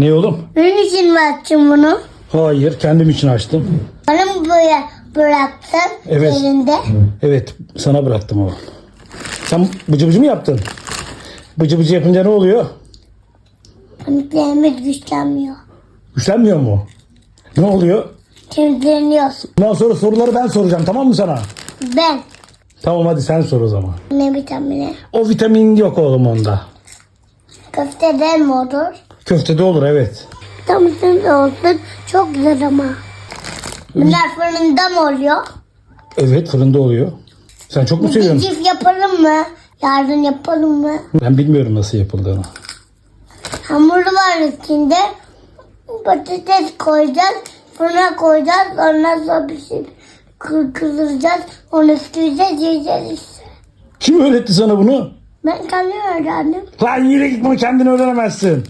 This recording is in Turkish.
Ne oğlum? Benim için mi açtın bunu? Hayır kendim için açtım. Bana mı böyle bıraktın Evet. elinde? Evet sana bıraktım oğlum. Sen bıcı bıcı mı yaptın? Bıcı bıcı yapınca ne oluyor? Kemiklerimiz güçlenmiyor. Güçlenmiyor mu? Ne oluyor? Temizleniyoruz. Bundan sonra soruları ben soracağım tamam mı sana? Ben. Tamam hadi sen sor o zaman. Ne vitamini? O vitamin yok oğlum onda. Köftede mi olur? Köftede olur evet. Vitaminin de olsun. Çok güzel ama. Bunlar fırında mı oluyor? Evet fırında oluyor. Sen çok mu Bir seviyorsun? cif yapalım mı? Yarın yapalım mı? Ben bilmiyorum nasıl yapıldığını. Hamuru var içinde. Patates koyacağız. Fırına koyacağız. Ondan sonra bir şey kı- kızdıracağız. Onu üfleyeceğiz. Yiyeceğiz işte. Kim öğretti sana bunu? Ben kendim öğrendim. Lan yine git bunu kendin öğrenemezsin.